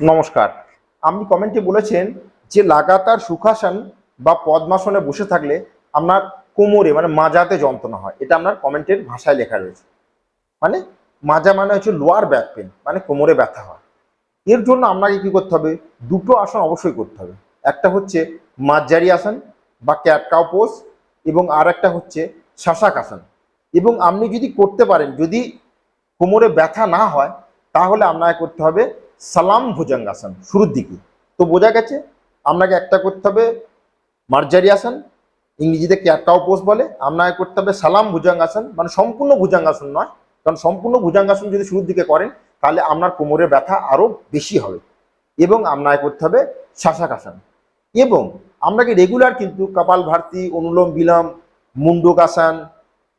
নমস্কার। আপনি কমেন্টে বলেছেন যে লাগাতার সুখাসন বা পদ্মাসনে বসে থাকলে আপনার কোমরে মানে মাজাতে যন্ত্রণা হয়। এটা আপনার কমেন্টের ভাষায় লেখা রয়েছে। মানে মাজা মানে হচ্ছে লোয়ার ব্যাক পেন মানে কোমরে ব্যথা হয়। এর জন্য আপনাকে কি করতে হবে? দুটো আসন অবশ্যই করতে হবে। একটা হচ্ছে মাঝারি আসন বা ক্যাট কাউ পোজ এবং আর একটা হচ্ছে শাসাক আসন। এবং আপনি যদি করতে পারেন, যদি কোমরে ব্যথা না হয়, তাহলে আপনাকে করতে হবে সালাম ভুজঙ্গাসন শুরুর দিকে। তো বোঝা গেছে আপনাকে একটা করতে হবে মার্জারি আসন, ইংরেজিতে ক্যাটাও পোজ বলে আপনাকে করতে হবে সালাম ভুজঙ্গাসন মানে সম্পূর্ণ ভুজঙ্গাসন নয়। কারণ সম্পূর্ণ ভুজঙ্গাসন যদি শুরুর দিকে করেন, তাহলে আপনার কোমরের ব্যথা আরও বেশি হবে এবং আপনাকে করতে হবে শাসাকাসন এবং আপনাকে রেগুলার কিন্তু কপাল ভারতী, অনুলোম বিলোম মুন্ডকাসন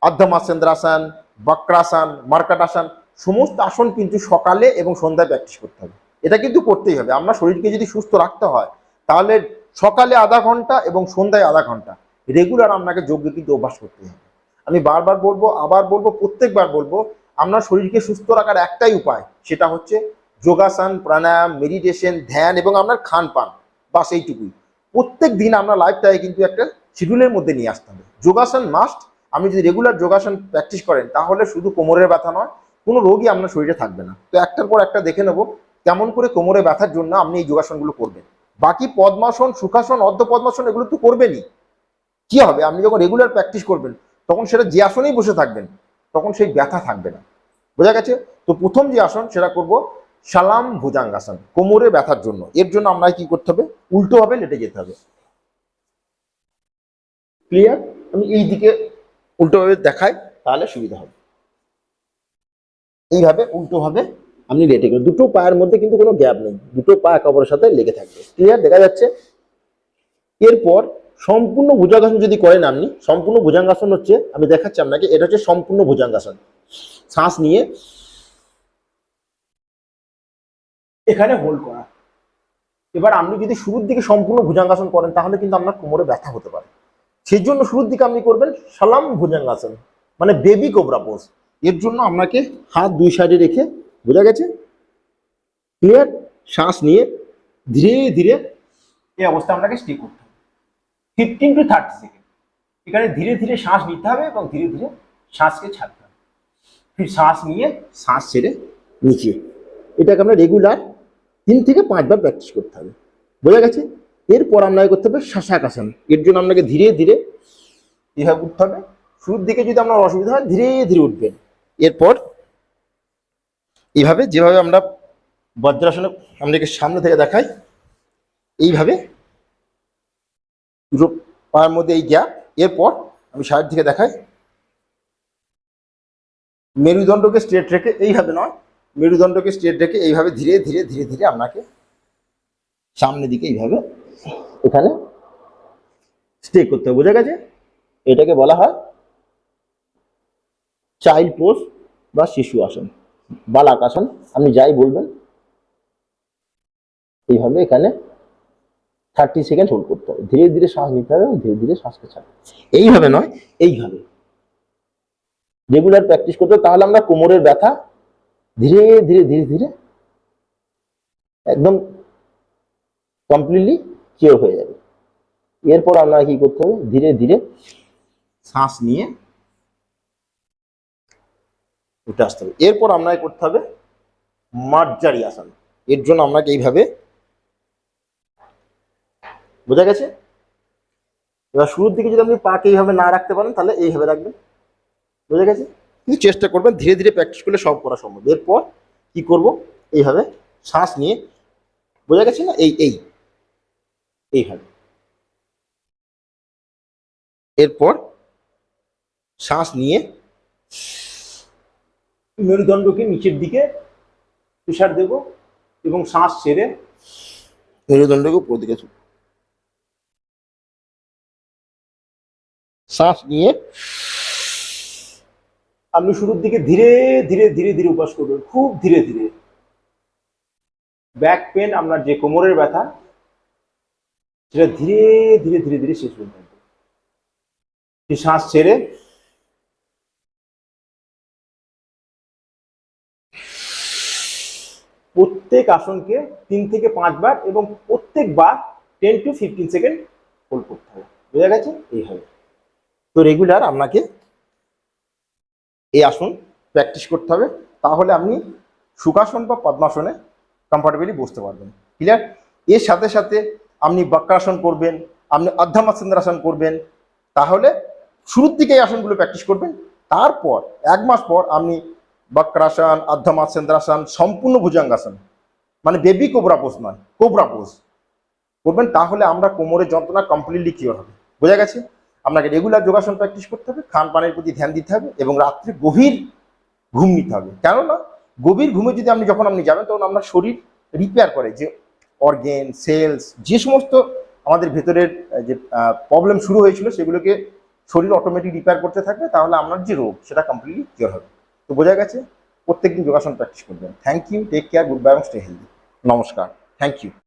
অর্ধমাসেন্দ্রাসন বক্রাসন মার্কাটাসন সমস্ত আসন কিন্তু সকালে এবং সন্ধ্যায় প্র্যাকটিস করতে হবে। এটা কিন্তু করতেই হবে। আপনার শরীরকে যদি সুস্থ রাখতে হয়, তাহলে সকালে আধা ঘণ্টা এবং সন্ধ্যায় আধা ঘণ্টা রেগুলার আপনাকে যোগ্য কিন্তু অভ্যাস করতে হবে। আমি বারবার বলব, আবার বলব, প্রত্যেকবার বলব আপনার শরীরকে সুস্থ রাখার একটাই উপায়, সেটা হচ্ছে যোগাসন, প্রাণায়াম মেডিটেশন ধ্যান এবং আপনার খান পান বাস এইটুকুই। প্রত্যেক দিন আপনার লাইফটাকে কিন্তু একটা শিডিউলের মধ্যে নিয়ে আসতে হবে। যোগাসন মাস্ট আপনি যদি রেগুলার যোগাসন প্র্যাকটিস করেন, তাহলে শুধু কোমরের ব্যথা নয় কোনো রোগই আপনার শরীরে থাকবে না। তো একটার পর একটা দেখে নেব, কেমন করে কোমরে ব্যথার জন্য আপনি এই যোগাসনগুলো করবেন। বাকি পদ্মাসন, সুখাসন অর্ধ পদ্মাসন এগুলো তো করবেনই। কি হবে? আপনি যখন রেগুলার প্র্যাকটিস করবেন, তখন সেটা যে আসনেই বসে থাকবেন, তখন সেই ব্যথা থাকবে না। বোঝা গেছে? তো প্রথম যে আসন সেটা করব, সালাম ভুজাঙ্গাসন, কোমরে ব্যথার জন্য। এর জন্য আমরা কি করতে হবে? উল্টোভাবে লেটে যেতে হবে। ক্লিয়ার আমি এই দিকে উল্টোভাবে দেখাই, তাহলে সুবিধা হবে। এইভাবে উল্টোভাবে আপনি লেটে গেলেন। দুটো পায়ের মধ্যে কিন্তু কোনো গ্যাপ নেই। দুটো পা অপরের সাথে লেগে থাকবে। ক্লিয়ার দেখা যাচ্ছে? এরপর সম্পূর্ণ ভুজাঙ্গাসন যদি করেন আপনি, সম্পূর্ণ ভুজাঙ্গাসন হচ্ছে, আমি দেখাচ্ছি আপনাকে, এটা হচ্ছে সম্পূর্ণ ভুজাঙ্গাসন। শ্বাস নিয়ে এখানে হোল্ড করা। এবার আপনি যদি শুরুর দিকে সম্পূর্ণ ভুজাঙ্গাসন করেন, তাহলে কিন্তু আপনার কোমরে ব্যথা হতে পারে। সেই জন্য শুরুর দিকে আপনি করবেন সালাম ভুজাঙ্গাসন মানে বেবি কোবরা পোজ এর জন্য আপনাকে হাত দুই সাইডে রেখে, বোঝা গেছে? ক্লিয়ার? শ্বাস নিয়ে ধীরে ধীরে এই অবস্থা আপনাকে স্টে করতে হবে। ফিফটিন টু থার্টি সেকেন্ড এখানে ধীরে ধীরে শ্বাস নিতে হবে এবং ধীরে ধীরে শ্বাসকে ছাড়তে হবে। শ্বাস নিয়ে শ্বাস ছেড়ে নিচে। এটাকে আমরা রেগুলার তিন থেকে পাঁচবার প্র্যাকটিস করতে হবে। বোঝা গেছে? এরপর আপনাকে করতে হবে শাসাকাসন এর জন্য আপনাকে ধীরে ধীরে এভাবে উঠতে হবে। শুরুর দিকে যদি আপনার অসুবিধা হয়, ধীরে ধীরে উঠবেন। এরপর এইভাবে যেভাবে আমরা বজ্রাসনে আপনাকে সামনে থেকে দেখাই, এইভাবে দুটো মধ্যে এই গ্যাপ এরপর আমি সাইড থেকে দেখাই। মেরুদণ্ডকে স্ট্রেট রেখে এইভাবে নয়, মেরুদণ্ডকে স্ট্রেট রেখে এইভাবে ধীরে ধীরে ধীরে ধীরে আপনাকে সামনের দিকে এইভাবে এখানে স্টে করতে হবে। বোঝা গেছে? এটাকে বলা হয় চাইল্ড পোজ বা শিশু আসন, বালাক আসন, আপনি যাই বলবেন। এইভাবে এখানে থার্টি সেকেন্ড হোল্ড করতে হবে। ধীরে ধীরে শ্বাস নিতে হবে এবং ধীরে ধীরে শ্বাসকে ছাড়তে এইভাবে নয়, এইভাবে। রেগুলার প্র্যাকটিস করতে তাহলে আমরা কোমরের ব্যথা ধীরে ধীরে ধীরে ধীরে একদম কমপ্লিটলি কিওর হয়ে যাবে। এরপর আপনাকে কি করতে হবে? ধীরে ধীরে শ্বাস নিয়ে উঠে আসতে হবে। এরপর আপনাকে করতে হবে মার্জারি আসন। এর জন্য আপনাকে এইভাবে বোঝা গেছে? এবার শুরুর দিকে যদি আপনি পাকে এইভাবে না রাখতে পারেন, তাহলে এইভাবে রাখবেন। বোঝা গেছে? কিন্তু চেষ্টা করবেন, ধীরে ধীরে প্র্যাকটিস করলে সব করা সম্ভব। এরপর কি করব? এইভাবে শ্বাস নিয়ে, বোঝা গেছে না? এই এই, এইভাবে। এরপর শ্বাস নিয়ে মেরুদণ্ডকে নিচের দিকে তুষার দেব এবং শ্বাস ছেড়ে মেরুদণ্ডকে উপর দিকে। শ্বাস নিয়ে আপনি শুরুর দিকে ধীরে ধীরে ধীরে ধীরে উপাস করবেন, খুব ধীরে ধীরে ব্যাক পেন আপনার যে কোমরের ব্যথা, সেটা ধীরে ধীরে ধীরে ধীরে শেষ সেই শ্বাস ছেড়ে প্রত্যেক আসনকে তিন থেকে পাঁচবার এবং প্রত্যেকবার ten to fifteen second hold করতে হবে। বোঝা গেছে? এইভাবে তো রেগুলার আপনাকে এই আসন প্র্যাকটিস করতে হবে। তাহলে আপনি সুখাসন বা পদ্মাসনে কমফর্টেবলি বসতে পারবেন। ক্লিয়ার এর সাথে সাথে আপনি বক্রাসন করবেন, আপনি অর্ধামাসেন্দ্রাসন করবেন। তাহলে শুরুর দিকে এই আসনগুলো প্র্যাকটিস করবেন। তারপর এক মাস পর আপনি বক্রাসন, অর্ধামাসেন্দ্রাসন, সম্পূর্ণ ভুজঙ্গাসন মানে বেবি কোবরা পোজ নয়, কোবরা পোজ করবেন তাহলে আমরা কোমরের যন্ত্রণা কমপ্লিটলি কিওর হবে। বোঝা গেছে? আপনাকে রেগুলার যোগাসন প্র্যাকটিস করতে হবে, খান পানের প্রতি ধ্যান দিতে হবে এবং রাত্রে গভীর ঘুম নিতে হবে। কেননা, গভীর ঘুমে যদি আপনি যখন আপনি যাবেন, তখন আপনার শরীর রিপেয়ার করে যে অর্গেন সেলস যে সমস্ত আমাদের ভেতরের যে প্রবলেম শুরু হয়েছিল, সেগুলোকে শরীর অটোমেটিক রিপেয়ার করতে থাকবে, তাহলে আপনার যে রোগ, সেটা কমপ্লিটলি কিওর হবে। তো বোঝা গেছে? প্রত্যেকদিন যোগাসন প্র্যাকটিস করবেন। Thank you take care good bye এবং স্টে হেলদি নমস্কার থ্যাংক ইউ